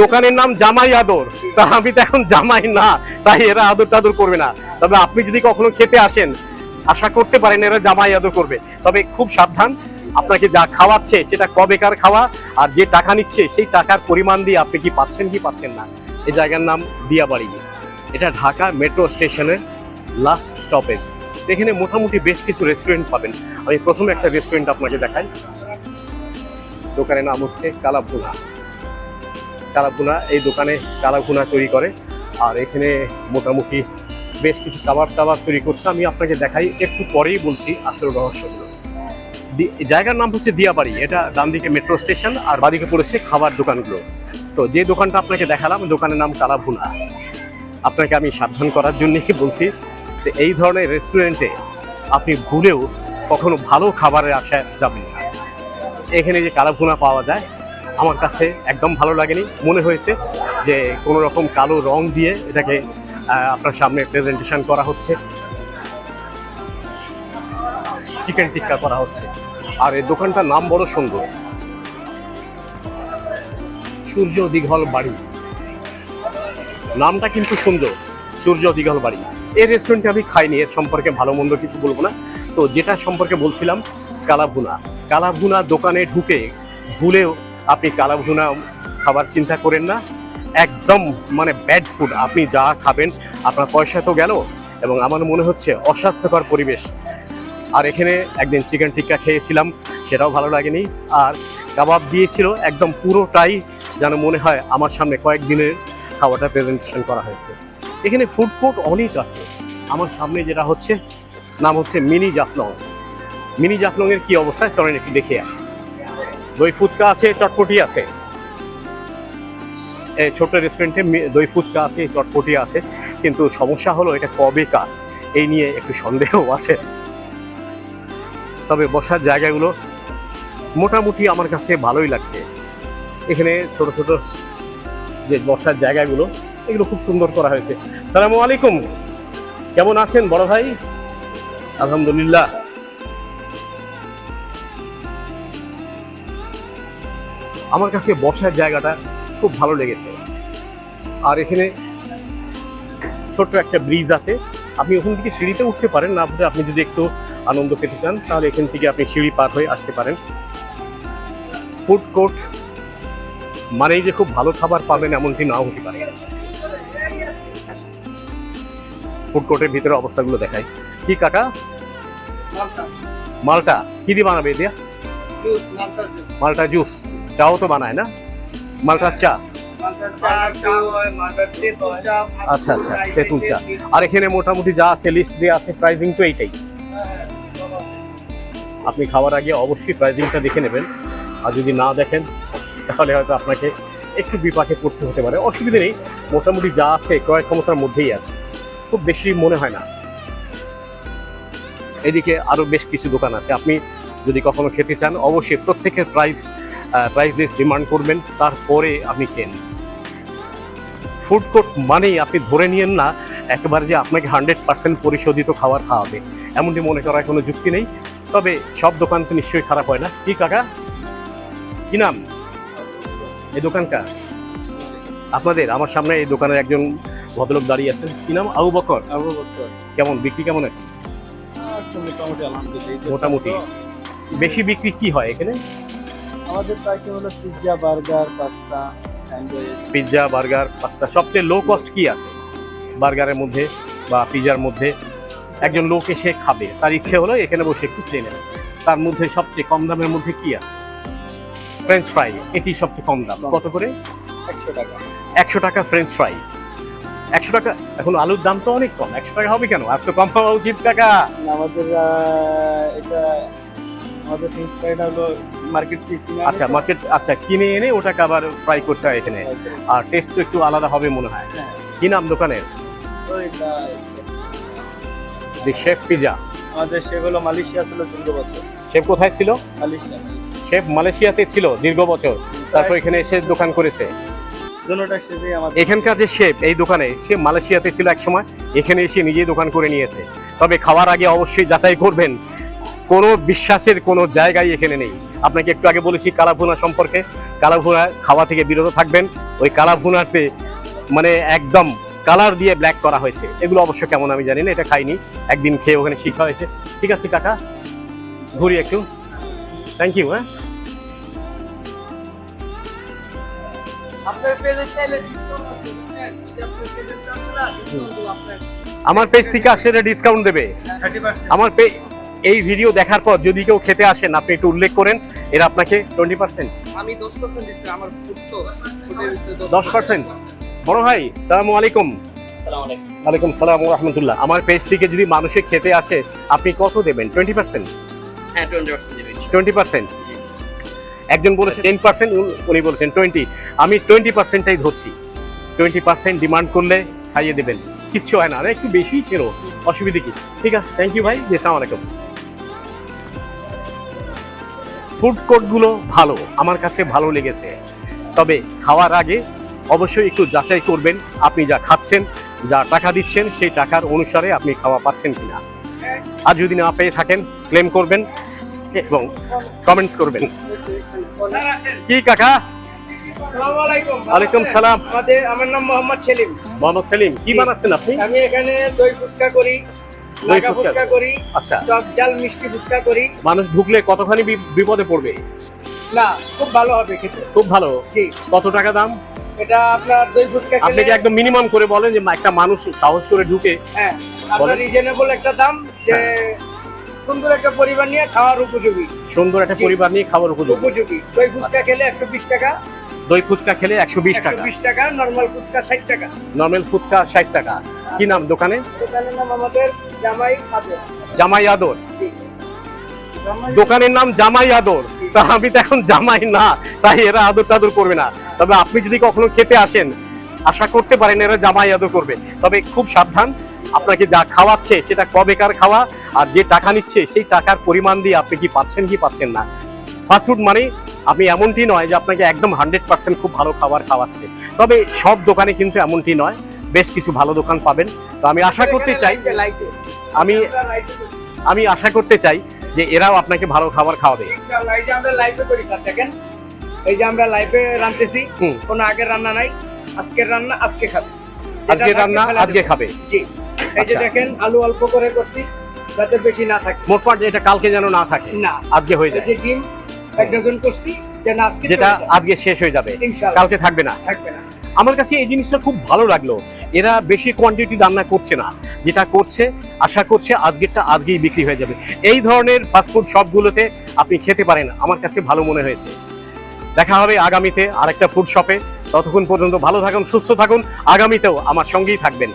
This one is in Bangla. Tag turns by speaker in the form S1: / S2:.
S1: দোকানের নাম জামাই আদর। তা আমি তো এখন জামাই না, তাই এরা আদর টাদর করবে না। তবে আপনি যদি কখনো খেতে আসেন, আশা করতে পারেন এরা জামাই আদর করবে। তবে খুব সাবধান, আপনাকে যা খাওয়াচ্ছে সেটা কবেকার খাওয়া, আর যে টাকা নিচ্ছে সেই টাকার পরিমাণ দিয়ে আপনি কি পাচ্ছেন কি পাচ্ছেন না, এই জায়গার নাম দিয়াবাড়ি। এটা ঢাকা মেট্রো স্টেশনের লাস্ট স্টপেজ এখানে মোটামুটি বেশ কিছু রেস্টুরেন্ট পাবেন। আমি প্রথমে একটা রেস্টুরেন্ট আপনাকে দেখাই। দোকানের নাম হচ্ছে কালাভুনা কালাভুনা এই দোকানে কালাভুনা তৈরি করে। আর এখানে মোটামুটি বেশ কিছু খাবার টাবার তৈরি করছে। আমি আপনাকে দেখাই, একটু পরেই বলছি আসল রহস্যগুলো। জায়গার নাম হচ্ছে দিয়াবাড়ি। এটা ডান দিকে মেট্রো স্টেশন আর বাদিকে পড়েছে খাবার দোকানগুলো। তো যে দোকানটা আপনাকে দেখালাম, দোকানের নাম কালাভুনা। আপনাকে আমি সাবধান করার জন্যই বলছি যে এই ধরনের রেস্টুরেন্টে আপনি ভুলেও কখনো ভালো খাবারের আশায় যাবেন না। এখানে যে কালাভুনা পাওয়া যায় আমার কাছে একদম ভালো লাগেনি। মনে হয়েছে যে কোনো রকম কালো রং দিয়ে এটাকে আপনার সামনে প্রেজেন্টেশন করা হচ্ছে। চিকেন টিক্কা করা হচ্ছে। আর এই দোকানটার নাম বড় সুন্দর। সূর্য দীঘল বাড়ি। নামটা কিন্তু সুন্দর, সূর্য দীঘল বাড়ি। এই রেস্টুরেন্টে আমি খাইনি, এর সম্পর্কে ভালো মন্দ কিছু বলব না। তো যেটা সম্পর্কে বলছিলাম, কালাভুনা। কালাভুনা দোকানে ঢুকে ভুলেও আপনি কালাভুনা খাবার চিন্তা করেন না। একদম মানে ব্যাড ফুড আপনি যা খাবেন, আপনার পয়সা তো গেল এবং আমার মনে হচ্ছে অস্বাস্থ্যকর পরিবেশ। আর এখানে একদিন চিকেন টিক্কা খেয়েছিলাম, সেটাও ভালো লাগেনি। আর কাবাব দিয়েছিল একদম পুরোটাই যেন মনে হয় আমার সামনে কয়েকদিনের খাবারটা প্রেজেন্টেশন করা হয়েছে। এখানে ফুড কোর্ট অনেক আছে। আমার সামনে যেটা হচ্ছে, নাম হচ্ছে মিনি জাফলং মিনি জাফলংয়ের কি অবস্থা? চলেন একটু দেখে আসি। দই ফুচকা আছে, চটপটি আছে। এই ছোট্ট রেস্টুরেন্টে দই ফুচকা আছে, চটপটি আছে, কিন্তু সমস্যা হলো এটা কবেকার এই নিয়ে একটু সন্দেহ আছে। তবে বসার জায়গাগুলো মোটামুটি আমার কাছে ভালোই লাগছে। এখানে ছোট ছোট যে বসার জায়গাগুলো, এগুলো খুব সুন্দর করা হয়েছে। সালামু আলাইকুম। কেমন আছেন বড় ভাই? আলহামদুলিল্লাহ। আমার কাছে বসার জায়গাটা খুব ভালো লেগেছে। আর এখানে ছোট্ট একটা ব্রিজ আছে। আপনি ওখান থেকে সিঁড়িতে উঠতে পারেন না হলে আপনি যদি একটু আনন্দ পেতে চান তাহলে এখান থেকে আপনি সিঁড়ি পার হয়ে আসতে পারেন। ফুড কোর্ট মানেই যে খুব ভালো খাবার পাবেন এমনটি নাও হতে পারে। ফুড কোর্টের ভিতরে অবস্থাগুলো দেখায় কি কাকা? মালটা। কি দিয়ে বানাবে দিয়া? মালটা জুস। চাও তো বানায়, না? মালটার চা? আচ্ছা আচ্ছা তেঁতুল চা। আর এখানে মোটামুটি যা আছে লিস্ট দিয়ে আছে প্রাইজিং তো এইটাই। আপনি খাওয়ার আগে অবশ্যই প্রাইজিংটা দেখে নেবেন। আর যদি না দেখেন, তাহলে হয়তো আপনাকে একটু বিপাকে পড়তে হতে পারে। অসুবিধা নেই, মোটামুটি যা আছে, ক্রয় ক্ষমতার মধ্যেই আছে। খুব বেশি মনে হয় না। এদিকে আরও বেশ কিছু দোকান আছে। আপনি যদি কখনো খেতে চান, অবশ্যই প্রত্যেকের প্রাইস প্রাইস লিস্ট ডিমান্ড করবেন তারপরে আপনি খেন ফুড কোর্ট মানেই আপনি ধরে নিয়েন না একেবারে যে আপনাকে হান্ড্রেড পার্সেন্ট পরিশোধিত খাবার খাওয়াবে। এমনটি মনে করার কোনো যুক্তি নেই। তবে সব দোকান তো নিশ্চয়ই খারাপ হয় না। কি কাকা? কি নাম? এই দোকানটা? আপনাদের আমার সামনে এই দোকানের একজন ভদ্রলোক দাঁড়িয়ে আছেন। কি নাম? আবু বকর।
S2: আবু বকর।
S1: কেমন? বিক্রি কেমন আছে
S2: মোটামুটি
S1: বেশি বিক্রি কি হয় এখানে?
S2: আমাদের তো হলো pizza burger pasta sandwich
S1: pizza burger pasta সবচেয়ে লো কস্ট কি আছে? বার্গারের মধ্যে বা পিৎজার মধ্যে একজন লোক এসে খাবে তার ইচ্ছে হলো এখানে বসে একটু নেবে। তার মধ্যে সবচেয়ে কম দামের মধ্যে কি আছে? ফ্রেঞ্চ ফ্রাই এটি সবচেয়ে কম দাম। কত করে?
S2: একশো টাকা।
S1: একশো টাকা ফ্রেঞ্চ ফ্রাই একশো টাকা এখন আলুর দাম তো অনেক কম। একশো টাকা হবে কেন? আর তো কম হওয়া উচিত টাকা
S2: আমাদের এটা আমাদের ফ্রাইটা হলো মার্কেট
S1: আচ্ছা মার্কেট আচ্ছা কিনে এনে ওটাকে আবার ফ্রাই করতে হয় এখানে। আর টেস্ট তো একটু আলাদা হবে মনে হয়।
S2: হ্যাঁ।
S1: কি নাম দোকানের? দি শেফ পিজা
S2: আমাদের সেগুলো মালয়েশিয়া ছিল দীর্ঘ বছর।
S1: শেফ কোথায় ছিল?
S2: মালয়েশিয়া
S1: শেফ মালয়েশিয়াতে ছিল দীর্ঘ বছর। তারপর এখানে এসে দোকান করেছে। এখানকার যে শেফ এই দোকানে সে মালয়েশিয়াতে ছিল এক সময় এখানে এসে নিজেই দোকান করে নিয়েছে। তবে খাওয়ার আগে অবশ্যই যাচাই করবেন। কোনো বিশ্বাসের কোনো জায়গায় এখানে নেই। আপনাকে একটু আগে বলেছি কালাভুনা সম্পর্কে। কালাভুনা খাওয়া থেকে বিরত থাকবেন। ওই কালাভুনাতে মানে একদম কালার দিয়ে ব্ল্যাক করা হয়েছে। এগুলো অবশ্য কেমন আমি জানি না এটা খাইনি। একদিন খেয়ে ওখানে শিখা হয়েছে। ঠিক আছে কাকা? ঘুরি একটু। থ্যাংক ইউ হ্যাঁ?
S2: পেজে পেজে
S1: আমার পেজ থেকে আসলে ডিসকাউন্ট দেবে। আমার পে এই ভিডিও দেখার পর যদি কেউ খেতে আসেন আপনি একটু উল্লেখ করেন এরা আপনাকে টোয়েন্টি পার্সেন্ট
S2: আমি 10% দিচ্ছি আমার ফুড তো ফুডের ভিতরে
S1: 10% বড় ভাই সালামু আলাইকুম।
S2: আলাইকুম।
S1: ওয়ালাইকুম সালাম রহমতুল্লাহ। আমার পেজ থেকে যদি মানুষে খেতে আসে আপনি কত দেবেন? টোয়েন্টি পার্সেন্ট
S2: হ্যাঁ
S1: টোয়েন্টি পার্সেন্ট একজন বলেছেন টেন পার্সেন্ট উনি বলেছেন টোয়েন্টি আমি টোয়েন্টি পার্সেন্টটাই ধরছি। টোয়েন্টি পার্সেন্ট ডিমান্ড করলে খাইয়ে দেবেন। কিচ্ছু হয় না। আরে একটু বেশি ছিল অসুবিধে কি? ঠিক আছে থ্যাংক ইউ ভাই আসসালামু আলাইকুম। ফুড কোর্টগুলো ভালো আমার কাছে ভালো লেগেছে। তবে খাওয়ার আগে অবশ্যই একটু যাচাই করবেন আপনি যা খাচ্ছেন যা টাকা দিচ্ছেন সেই টাকার অনুসারে আপনি খাওয়া পাচ্ছেন কিনা। আর যদি না পেয়ে থাকেন ক্লেম করবেন এবং কমেন্টস করবেন। কি কাকা?
S3: আলাইকুম
S1: সালাম।
S3: আমার নাম মোহাম্মদ সেলিম।
S1: মোহাম্মদ সেলিম। কি বানাচ্ছেন আপনি?
S3: আমি এখানে দই ফুচকা করি লাগা
S1: ফুচকা।
S3: ফুচকা করি
S1: আচ্ছা।
S3: টক ডাল মিষ্টি ফুচকা করি।
S1: মানুষ ঢুকলে কতখানি বিপদে পড়বে?
S3: না খুব ভালো হবে খেতে।
S1: খুব ভালো।
S3: জি।
S1: কত টাকা দাম?
S3: এটা আপনার দই ফুচকা
S1: আপনি কি একদম মিনিমাম করে বলেন যে একটা মানুষ সাহস করে ঢুকে?
S3: হ্যাঁ আপনার। রিজনেবল একটা দাম যে সুন্দর একটা পরিবার নিয়ে খাওয়ার উপযোগী।
S1: সুন্দর একটা পরিবার নিয়ে খাবার উপযোগী।
S3: উপযোগী। দই ফুচকা খেলে একশো বিশ টাকা
S1: দই ফুচকা খেলে একশো বিশ টাকা।
S3: বিশ টাকা নর্মাল ফুচকা ষাট টাকা।
S1: নর্মাল ফুচকা ষাট টাকা। কি নাম দোকানে?
S3: দোকানের নাম আমাদের জামাই খাদ্য
S1: জামাই আদর। দোকানের নাম জামাই আদর। তা আমি তো এখন জামাই না তাই এরা আদর টাদর করবে না। তবে আপনি যদি কখনো খেতে আসেন আশা করতে পারেন এরা জামাই আদর করবে। তবে খুব সাবধান আপনাকে যা খাওয়াচ্ছে সেটা কবেকার খাওয়া আর যে টাকা নিচ্ছে সেই টাকার পরিমাণ দিয়ে আপনি কি পাচ্ছেন কি পাচ্ছেন না। ফাস্টফুড মানে আপনি এমনটি নয় যে আপনাকে একদম হান্ড্রেড পার্সেন্ট খুব ভালো খাবার খাওয়াচ্ছে। তবে সব দোকানে কিন্তু এমনটি নয়। বেশ কিছু ভালো দোকান পাবেন। তো আমি আশা করতে চাই আমি। আমি আশা করতে চাই যে এরাও আপনাকে ভালো খাবার খাওয়াবে।
S3: এই যে আমরা লাইভে রান্নতেছি
S1: হুম।
S3: কোনো আগের রান্না নাই। আজকের রান্না আজকে খাবে।
S1: আজকে রান্না আজকে খাবে।
S3: জি। এই যে
S1: আচ্ছা।
S3: দেখেন আলু অল্প করে করছি যাতে বেশি না থাকে।
S1: মোটমাট এটা কালকে যেন না থাকে।
S3: না।
S1: আজকে হয়ে যায়।
S3: ডিম ডজন করছি
S1: যেটা আজকে শেষ হয়ে যাবে। কালকে থাকবে না।
S3: থাকবে না।
S1: আমার কাছে এই জিনিসটা খুব ভালো লাগল। এরা বেশি কোয়ান্টিটি রান্না করছে না। যেটা করছে আশা করছে আজকেরটা আজকেই বিক্রি হয়ে যাবে। এই ধরনের ফাস্টফুড শপগুলোতে আপনি খেতে পারেন আমার কাছে ভালো মনে হয়েছে। দেখা হবে আগামীতে আরেকটা ফুড শপে ততক্ষণ পর্যন্ত ভালো থাকুন সুস্থ থাকুন। আগামীতেও আমার সঙ্গেই থাকবেন।